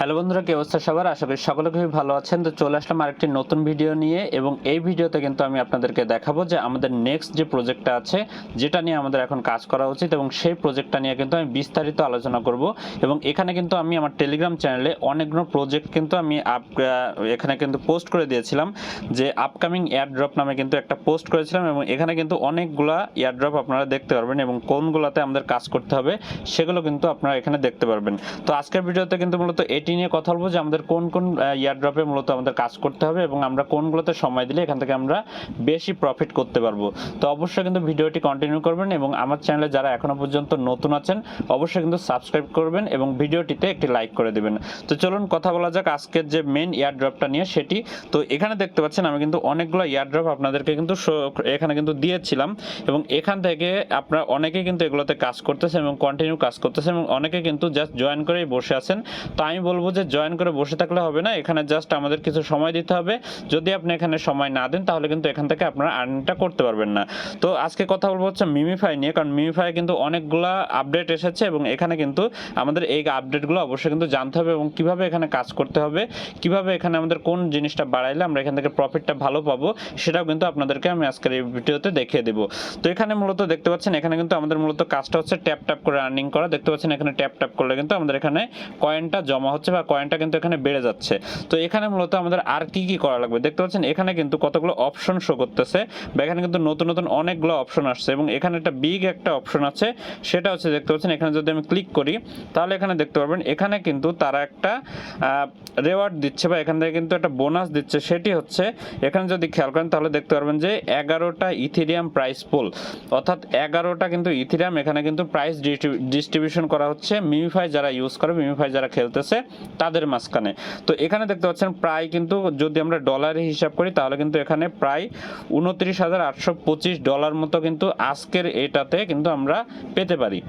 Hello বন্ধুরা, কি অবস্থা সবার? আশা করি সকলে খুবই ভালো আছেন। তো চলে আসলাম আরেকটি নতুন ভিডিও নিয়ে এবং এই ভিডিওতে কিন্তু আমি আপনাদেরকে দেখাবো যে আমাদের নেক্সট যে প্রজেক্টটা আছে, যেটা নিয়ে আমাদের এখন কাজ করা উচিত এবং সেই প্রজেক্টটা নিয়ে কিন্তু আমি বিস্তারিত আলোচনা করব এবং এখানে কিন্তু আমি আমার টেলিগ্রাম চ্যানেলে অনেকগুলো প্রজেক্ট কিন্তু আমি আপ এখানে কিন্তু পোস্ট করে দিয়েছিলাম যে আপকামিং এয়ারড্রপ নামে কিন্তু একটা পোস্ট করেছিলাম এবং এখানে কিন্তু অনেকগুলা এয়ারড্রপ আপনারা দেখতে পারবেন এবং কোনগুলোতে আমাদের কাজ করতে হবে সেগুলো কিন্তু আপনারা এখানে দেখতে পারবেন। তো আজকের ভিডিওতে কিন্তু মূলত এটি নিয়ে কথা বলব যে আমাদের কোন কোন ইয়ারড্রপে মূলত আমাদের কাজ করতে হবে এবং আমরা কোনগুলোতে সময় দিলে এখান থেকে আমরা বেশি প্রফিট করতে পারব। তো অবশ্যই কিন্তু ভিডিওটি কন্টিনিউ করবেন এবং আমার চ্যানেলে যারা এখনও পর্যন্ত নতুন আছেন, অবশ্যই কিন্তু সাবস্ক্রাইব করবেন এবং ভিডিওটিতে একটি লাইক করে দেবেন। তো চলুন কথা বলা যাক আজকের যে মেন ইয়ারড্রপটা নিয়ে সেটি। তো এখানে দেখতে পাচ্ছেন আমি কিন্তু অনেকগুলো এয়ারড্রপ আপনাদেরকে কিন্তু এখানে কিন্তু দিয়েছিলাম এবং এখান থেকে আপনারা অনেকেই কিন্তু এগুলোতে কাজ করতেছেন এবং কন্টিনিউ কাজ করতেছেন এবং অনেকে কিন্তু জাস্ট জয়েন করেই বসে আছেন। তো আমি বলব যে জয়েন করে বসে থাকলে হবে না, এখানে জাস্ট আমাদের কিছু সময় দিতে হবে। যদি আপনি এখানে সময় না দেন, তাহলে কিন্তু এখান থেকে আপনারা আর্নিংটা করতে পারবেন না। তো আজকে কথা বলব হচ্ছে মিমিফাই নিয়ে, কারণ মিমিফাই কিন্তু অনেকগুলা আপডেট এসেছে এবং এখানে কিন্তু আমাদের এই আপডেটগুলো অবশ্যই কিন্তু জানতে হবে এবং কীভাবে এখানে কাজ করতে হবে, কীভাবে এখানে আমাদের কোন জিনিসটা বাড়াইলে আমরা এখান থেকে প্রফিটটা ভালো পাবো, সেটাও কিন্তু আপনাদেরকে আমি আজকের এই ভিডিওতে দেখিয়ে দেবো। তো এখানে মূলত দেখতে পাচ্ছেন, এখানে কিন্তু আমাদের মূলত কাজটা হচ্ছে ট্যাপ ট্যাপ করে আর্নিং করা। দেখতে পাচ্ছেন, এখানে ট্যাপ ট্যাপ করলে কিন্তু আমাদের এখানে কয়েনটা জমা হচ্ছে বা কয়েনটা কিন্তু এখানে বেড়ে যাচ্ছে। তো এখানে মূলত আমাদের আর কি কি করা লাগবে? দেখতে পাচ্ছেন, এখানে কিন্তু কতগুলো অপশন শো করতেছে। বা এখানে কিন্তু নতুন নতুন অনেকগুলো অপশন আসছে এবং এখানে একটা বিগ একটা অপশন আছে। সেটা হচ্ছে, দেখতে পাচ্ছেন, এখানে যদি আমি ক্লিক করি, তাহলে এখানে দেখতে পারবেন, এখানে কিন্তু তারা একটা রেওয়ার্ড দিচ্ছে বা এখান থেকে কিন্তু একটা বোনাস দিচ্ছে। সেটি হচ্ছে, এখানে যদি খেয়াল করেন, তাহলে দেখতে পারবেন যে এগারোটা ইথিরিয়াম প্রাইস পুল অর্থাৎ এগারোটা কিন্তু ইথিরিয়াম এখানে কিন্তু প্রাইস ডিস্ট্রিবিউশন করা হচ্ছে। মিমিফাই যারা ইউজ করে মিমিফাই যারা খেলতেছে তাদের মাঝখানে। তো এখানে দেখতে পাচ্ছেন প্রায় কিন্তু যদি আমরা ডলারে হিসাব করি, তাহলে কিন্তু এখানে প্রায় উনত্রিশ হাজার আটশো পঁচিশ ডলার মতো কিন্তু আজকের এটাতে কিন্তু আমরা পেতে পারি।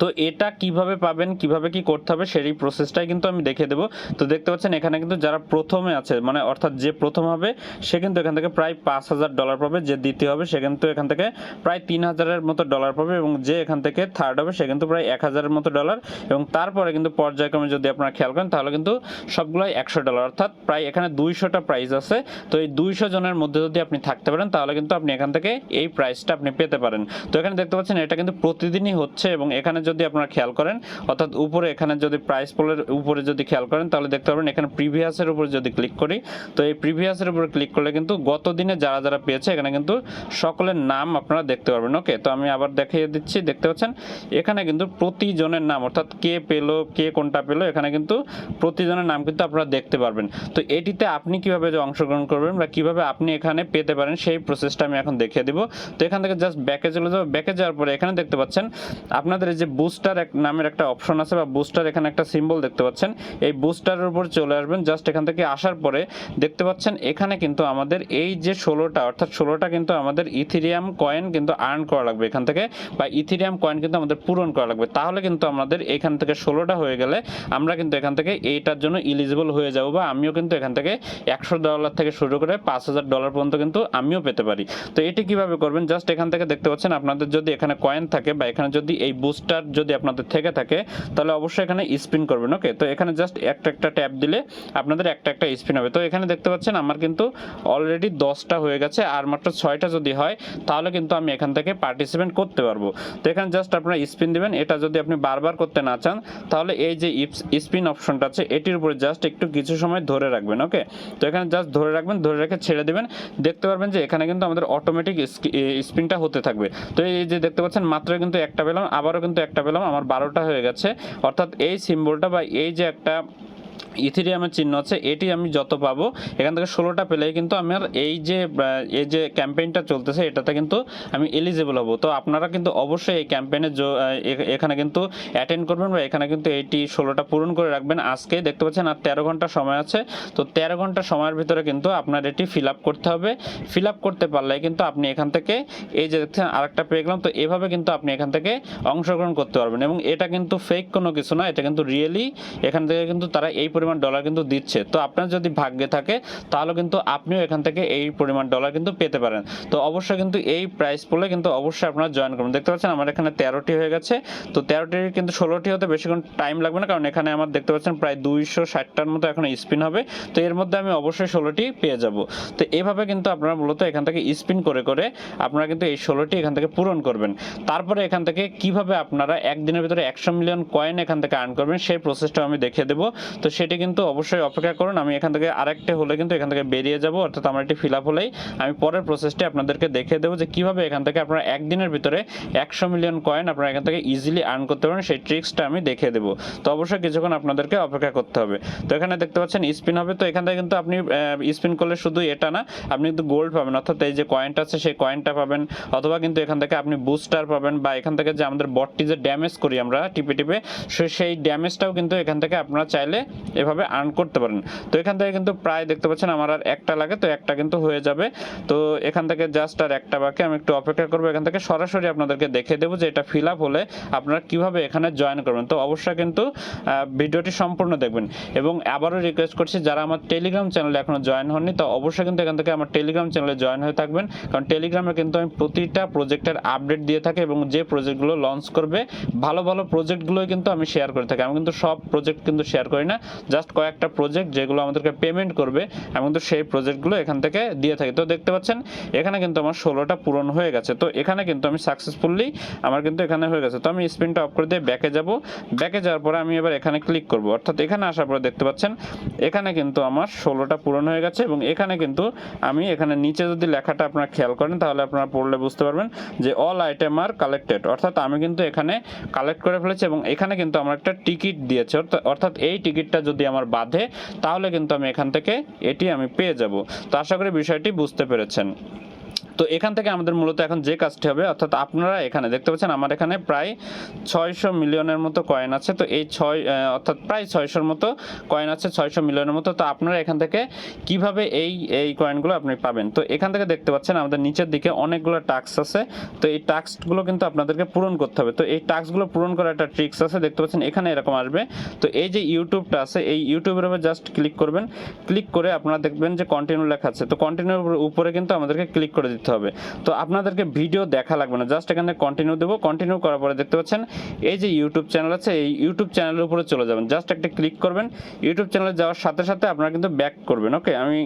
তো এটা কীভাবে পাবেন, কীভাবে কি করতে হবে সেই প্রসেসটাই কিন্তু আমি দেখে দেবো। তো দেখতে পাচ্ছেন এখানে কিন্তু যারা প্রথমে আছে মানে অর্থাৎ যে প্রথম হবে, সে কিন্তু এখান থেকে প্রায় পাঁচ হাজার ডলার পাবে। যে দ্বিতীয় হবে, সে কিন্তু এখান থেকে প্রায় তিন হাজারের মতো ডলার পাবে এবং যে এখান থেকে থার্ড হবে, সে কিন্তু প্রায় এক হাজারের মতো ডলার এবং তারপরে কিন্তু পর্যায়ক্রমে যদি আপনারা খেয়াল করেন, তাহলে কিন্তু সবগুলোই একশো ডলার অর্থাৎ প্রায় এখানে দুইশোটা প্রাইস আছে। তো এই দুইশো জনের মধ্যে যদি আপনি থাকতে পারেন, তাহলে কিন্তু আপনি এখান থেকে এই প্রাইসটা আপনি পেতে পারেন। তো এখানে দেখতে পাচ্ছেন, এটা কিন্তু প্রতিদিনই হচ্ছে এবং এখানে যদি আপনারা খেয়াল করেন, অর্থাৎ উপরে এখানে যদি প্রাইস পোলের উপরে যদি খেয়াল করেন, তাহলে দেখতে পারবেন এখানে প্রিভিয়াসের উপরে যদি ক্লিক করি, তো এই প্রিভিয়াসের উপরে ক্লিক করলে কিন্তু গত দিনে যারা যারা পেয়েছে, এখানে কিন্তু সকলের নাম আপনারা দেখতে পারবেন। ওকে তো আমি আবার দেখিয়ে দিচ্ছি, দেখতে পাচ্ছেন? এখানে কিন্তু প্রতিজনের নাম, অর্থাৎ কে পেল, কে কোনটা পেল, এখানে কিন্তু প্রতিজনের নাম কিন্তু আপনারা দেখতে পারবেন। তো এটিতে আপনি কীভাবে অংশগ্রহণ করবেন বা কীভাবে আপনি এখানে পেতে পারেন, সেই প্রসেসটা আমি এখন দেখিয়ে দিব। তো এখান থেকে জাস্ট ব্যাকে চলে যাব। ব্যাকে যাওয়ার পরে এখানে দেখতে পাচ্ছেন, আপনাদের যে বুস্টার এক নামের একটা অপশন আছে বা বুস্টার এখানে একটা সিম্বল দেখতে পাচ্ছেন। এই বুস্টারের উপর চলে আসবেন। জাস্ট এখান থেকে আসার পরে দেখতে পাচ্ছেন, এখানে কিন্তু আমাদের এই যে ষোলোটা, অর্থাৎ ষোলোটা কিন্তু আমাদের ইথিরিয়াম কয়েন কিন্তু আর্ন করা লাগবে এখান থেকে বা ইথিরিয়াম কয়েন কিন্তু আমাদের পূরণ করা লাগবে। তাহলে কিন্তু আমাদের এখান থেকে ষোলোটা হয়ে গেলে আমরা কিন্তু এখান থেকে এইটার জন্য ইলিজিবল হয়ে যাব বা আমিও কিন্তু এখান থেকে একশো ডলার থেকে শুরু করে পাঁচ হাজার ডলার পর্যন্ত কিন্তু আমিও পেতে পারি। তো এটি কীভাবে করবেন? জাস্ট এখান থেকে দেখতে পাচ্ছেন, আপনাদের যদি এখানে কয়েন থাকে বা এখানে যদি এই বুস্টার যদি আপনাদের থেকে থাকে, তাহলে অবশ্যই এখানে স্পিন করবেন, ওকে? তো এখানে জাস্ট একটা একটা ট্যাপ দিলে আপনাদের একটা একটা স্পিন হবে। তো এখানে দেখতে পাচ্ছেন আমার কিন্তু অলরেডি দশটা হয়ে গেছে, আর মাত্র ছয়টা যদি হয়, তাহলে কিন্তু আমি এখান থেকে পার্টিসিপেট করতে পারব। তো এখানে জাস্ট আপনারা স্পিন দিবেন। এটা যদি আপনি বারবার করতে না চান, তাহলে এই যে স্পিন অপশনটা আছে, এটির উপরে জাস্ট একটু কিছু সময় ধরে রাখবেন, ওকে? তো এখানে জাস্ট ধরে রাখবেন, ধরে রেখে ছেড়ে দেবেন। দেখতে পারবেন যে এখানে কিন্তু আমাদের অটোমেটিক স্পিনটা হতে থাকবে। তো এই যে দেখতে পাচ্ছেন, মাত্র কিন্তু একটা পেলাম, আবারও কিন্তু একটা পেলাম আমার বারোটা হয়ে গেছে। অর্থাৎ এই সিম্বলটা বা এই যে একটা ইথিরিয়ামের চিহ্ন আছে, এটি আমি যত পাবো, এখান থেকে ষোলোটা পেলেই কিন্তু আমার এই যে এই যে ক্যাম্পেইনটা চলতেছে, এটাতে কিন্তু আমি এলিজিবল হব। তো আপনারা কিন্তু অবশ্যই এই ক্যাম্পেইনে এখানে কিন্তু অ্যাটেন্ড করবেন বা এখানে কিন্তু এইটি ষোলোটা পূরণ করে রাখবেন। আজকে দেখতে পাচ্ছেন আর তেরো ঘণ্টা সময় আছে। তো তেরো ঘণ্টা সময়ের ভিতরে কিন্তু আপনার এটি ফিল আপ করতে হবে। ফিল আপ করতে পারলে কিন্তু আপনি এখান থেকে, এই যে দেখছেন আরেকটা পেয়ে গেলাম, তো এভাবে কিন্তু আপনি এখান থেকে অংশগ্রহণ করতে পারবেন। এবং এটা কিন্তু ফেক কোনো কিছু না, এটা কিন্তু রিয়েলি এখান থেকে কিন্তু তারা এই পরিমাণ ডলার কিন্তু দিচ্ছে। তো আপনার যদি ভাগ্যে থাকে, তাহলে কিন্তু আপনিও এখান থেকে এই পরিমাণ ডলার কিন্তু পেতে পারেন। তো অবশ্যই কিন্তু এই প্রাইস পড়লে কিন্তু অবশ্যই আপনারা জয়েন করবেন দেখতে পাচ্ছেন আমার এখানে তেরোটি হয়ে গেছে। তো তেরোটির কিন্তু ষোলোটি হতে বেশিক্ষণ টাইম লাগবে না, কারণ এখানে আমার দেখতে পাচ্ছেন প্রায় দুইশো ষাটটার মতো এখন স্পিন হবে। তো এর মধ্যে আমি অবশ্যই ষোলোটি পেয়ে যাব। তো এভাবে কিন্তু আপনারা মূলত এখান থেকে স্পিন করে করে আপনারা কিন্তু এই ষোলোটি এখান থেকে পূরণ করবেন। তারপরে এখান থেকে কীভাবে আপনারা একদিনের ভিতরে একশো মিলিয়ন কয়েন এখান থেকে আর্ন করবেন, সেই প্রসেসটা আমি দেখিয়ে দেবো। তো সেটি কিন্তু অবশ্যই অপেক্ষা করুন। আমি এখান থেকে আরেকটা হলে কিন্তু এখান থেকে বেরিয়ে যাব, অর্থাৎ আমার একটি ফিল আপ হলেই আমি পরের প্রসেসটি আপনাদেরকে দেখিয়ে দেবো যে কীভাবে এখান থেকে আপনারা একদিনের ভিতরে একশো মিলিয়ন কয়েন আপনারা এখান থেকে ইজিলি আর্ন করতে পারেন সেই ট্রিক্সটা আমি দেখিয়ে দেবো। তো অবশ্যই কিছুক্ষণ আপনাদেরকে অপেক্ষা করতে হবে। তো এখানে দেখতে পাচ্ছেন স্পিন হবে, তো এখান থেকে কিন্তু আপনি স্পিন করলে শুধু এটা না, আপনি কিন্তু গোল্ড পাবেন, অর্থাৎ এই যে কয়েনটা আছে সেই কয়েনটা পাবেন, অথবা কিন্তু এখান থেকে আপনি বুস্টার পাবেন, বা এখান থেকে যে আমাদের বটটি যে ড্যামেজ করি আমরা টিপে টিপে সেই ড্যামেজটাও কিন্তু এখান থেকে আপনারা চাইলে এভাবে আর্ন করতে পারেন। তো এখান থেকে কিন্তু প্রায় দেখতে পাচ্ছেন আমার আর একটা লাগে, তো একটা কিন্তু হয়ে যাবে। তো এখান থেকে জাস্ট আর একটা বাকি, আমি একটু অপেক্ষা করব। এখান থেকে সরাসরি আপনাদেরকে দেখে দেবো যে এটা ফিল আপ হলে আপনারা কীভাবে এখানে জয়েন করবেন। তো অবশ্যই কিন্তু ভিডিওটি সম্পূর্ণ দেখবেন। এবং আবারও রিকোয়েস্ট করছি, যারা আমার টেলিগ্রাম চ্যানেলে এখনও জয়েন হননি, তো অবশ্যই কিন্তু এখান থেকে আমার টেলিগ্রাম চ্যানেলে জয়েন হয়ে থাকবেন। কারণ টেলিগ্রামে কিন্তু আমি প্রতিটা প্রজেক্টের আপডেট দিয়ে থাকি এবং যে প্রজেক্টগুলো লঞ্চ করবে, ভালো ভালো প্রজেক্টগুলোই কিন্তু আমি শেয়ার করে থাকি। আমি কিন্তু সব প্রজেক্ট কিন্তু শেয়ার করি না। জাস্ট কয়েকটা প্রজেক্ট যেগুলো আমাদেরকে পেমেন্ট করবে আমি কিন্তু সেই প্রজেক্টগুলো এখান থেকে দিয়ে থাকি। তো দেখতে পাচ্ছেন, এখানে কিন্তু আমার ষোলোটা পূরণ হয়ে গেছে। তো এখানে কিন্তু আমি সাকসেসফুলি আমার কিন্তু এখানে হয়ে গেছে। তো আমি স্পিনটা অফ করে দিয়ে ব্যাকে যাব। ব্যাকে যাওয়ার পরে আমি এবার এখানে ক্লিক করব। অর্থাৎ এখানে আসার পরে দেখতে পাচ্ছেন, এখানে কিন্তু আমার ষোলোটা পূরণ হয়ে গেছে এবং এখানে কিন্তু আমি এখানে নিচে যদি লেখাটা আপনারা খেয়াল করেন, তাহলে আপনারা পড়লে বুঝতে পারবেন যে অল আইটেম আর কালেক্টেড অর্থাৎ আমি কিন্তু এখানে কালেক্ট করে ফেলেছি এবং এখানে কিন্তু আমার একটা টিকিট দিয়েছে। অর্থাৎ- অর্থাৎ এই টিকিটটা যদি আমার বাঁধে, তাহলে কিন্তু আমি এখান থেকে এটি আমি পেয়ে যাব। তো আশা করি বিষয়টি বুঝতে পেরেছেন। তো এখান থেকে আমাদের মূলত এখন যে কাজটি হবে, অর্থাৎ আপনারা এখানে দেখতে পাচ্ছেন আমার এখানে প্রায় ছয়শো মিলিয়নের মতো কয়েন আছে। তো এই ছয় অর্থাৎ প্রায় ছয়শোর মতো কয়েন আছে, ছয়শো মিলিয়নের মতো। তো আপনারা এখান থেকে কীভাবে এই এই কয়েনগুলো আপনি পাবেন? তো এখান থেকে দেখতে পাচ্ছেন আমাদের নিচের দিকে অনেকগুলো টাস্ক আছে। তো এই টাস্কগুলো কিন্তু আপনাদেরকে পূরণ করতে হবে। তো এই টাস্কগুলো পূরণ করার একটা ট্রিক্স আছে, দেখতে পাচ্ছেন এখানে এরকম আসবে। তো এই যে ইউটিউবটা আছে, এই ইউটিউবের উপর জাস্ট ক্লিক করবেন। ক্লিক করে আপনারা দেখবেন যে কন্টিনিউ লেখা আছে। তো কন্টিনিউর উপরে কিন্তু আমাদেরকে ক্লিক করে দিতে হবে। তো আপনাদেরকে ভিডিও দেখা লাগবে না জাস্ট এখানে কন্টিনিউ দেবো। কন্টিনিউ করার পরে দেখতে পাচ্ছেন এই যে ইউটিউব চ্যানেল আছে এই ইউটিউব চ্যানেলের উপরে চলে যাবেন। জাস্ট একটা ক্লিক করবেন ইউটিউব চ্যানেলে যাওয়ার সাথে সাথে আপনারা কিন্তু ব্যাক করবেন ওকে আমি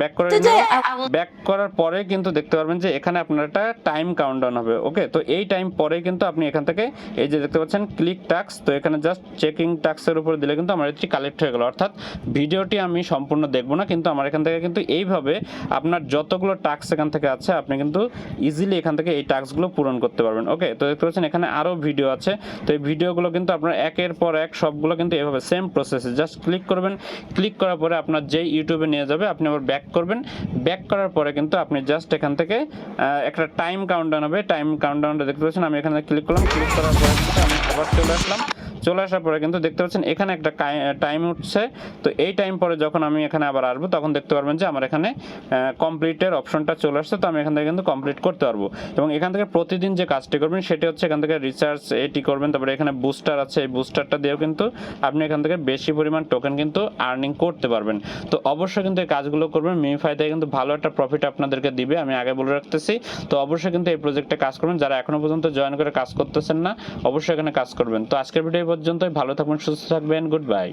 ব্যাক করে Today I will ব্যাক করার পরে কিন্তু দেখতে পারবেন যে এখানে আপনার একটা টাইম কাউন্টডাউন হবে ওকে তো এই টাইম পরে কিন্তু আপনি এখান থেকে এই যে দেখতে পাচ্ছেন ক্লিক টাক্স তো এখানে জাস্ট চেকিং টাক্সের উপর দিলে কিন্তু আমার এটি কালেক্ট হয়ে গেল। অর্থাৎ ভিডিওটি আমি সম্পূর্ণ দেখব না কিন্তু আমার এখান থেকে কিন্তু এইভাবে আপনার যতগুলো টাক্স এখান থেকে আছে, আপনি কিন্তু ইজিলি এখান থেকে এই টাস্কগুলো পূরণ করতে পারবেন। ওকে তো দেখতে পাচ্ছেন এখানে আরও ভিডিও আছে। তো এই ভিডিওগুলো কিন্তু আপনার একের পর এক সবগুলো কিন্তু এভাবে সেম প্রসেসে জাস্ট ক্লিক করবেন। ক্লিক করার পরে আপনার যেই ইউটিউবে নিয়ে যাবে, আপনি আবার ব্যাক করবেন। ব্যাক করার পরে কিন্তু আপনি জাস্ট এখান থেকে একটা টাইম কাউন্টডাউন হবে। টাইম কাউন্টডাউনটা দেখতে পাচ্ছেন, আমি এখানে ক্লিক করলাম। ক্লিক করার পরে আমি আবার চলে আসলাম। চলে আসার পরে কিন্তু দেখতে পাচ্ছেন এখানে একটা টাইম উঠছে। তো এই টাইম পরে যখন আমি এখানে আবার আসব, তখন দেখতে পারবেন যে আমার এখানে কমপ্লিটের অপশনটা চলে আসছে। তো আমি এখান থেকে কিন্তু কমপ্লিট করতে পারব। এবং এখান থেকে প্রতিদিন যে কাজটি করবেন, সেটি হচ্ছে এখান থেকে রিচার্জ এটি করবেন। তারপরে এখানে বুস্টার আছে। এই বুস্টারটা দিয়েও কিন্তু আপনি এখান থেকে বেশি পরিমাণ টোকেন কিন্তু আর্নিং করতে পারবেন। তো অবশ্যই কিন্তু এই কাজগুলো করবেন। মিমিফাই থেকে কিন্তু ভালো একটা প্রফিট আপনাদেরকে দিবে। আমি আগে বলে রাখতেছি। তো অবশ্যই কিন্তু এই প্রজেক্টে কাজ করবেন। যারা এখনও পর্যন্ত জয়েন করে কাজ করতেছেন না, অবশ্যই এখানে কাজ করবেন। তো আজকের ভিডিও পর্যন্তই ভালো থাকবেন সুস্থ থাকবেন গুড বাই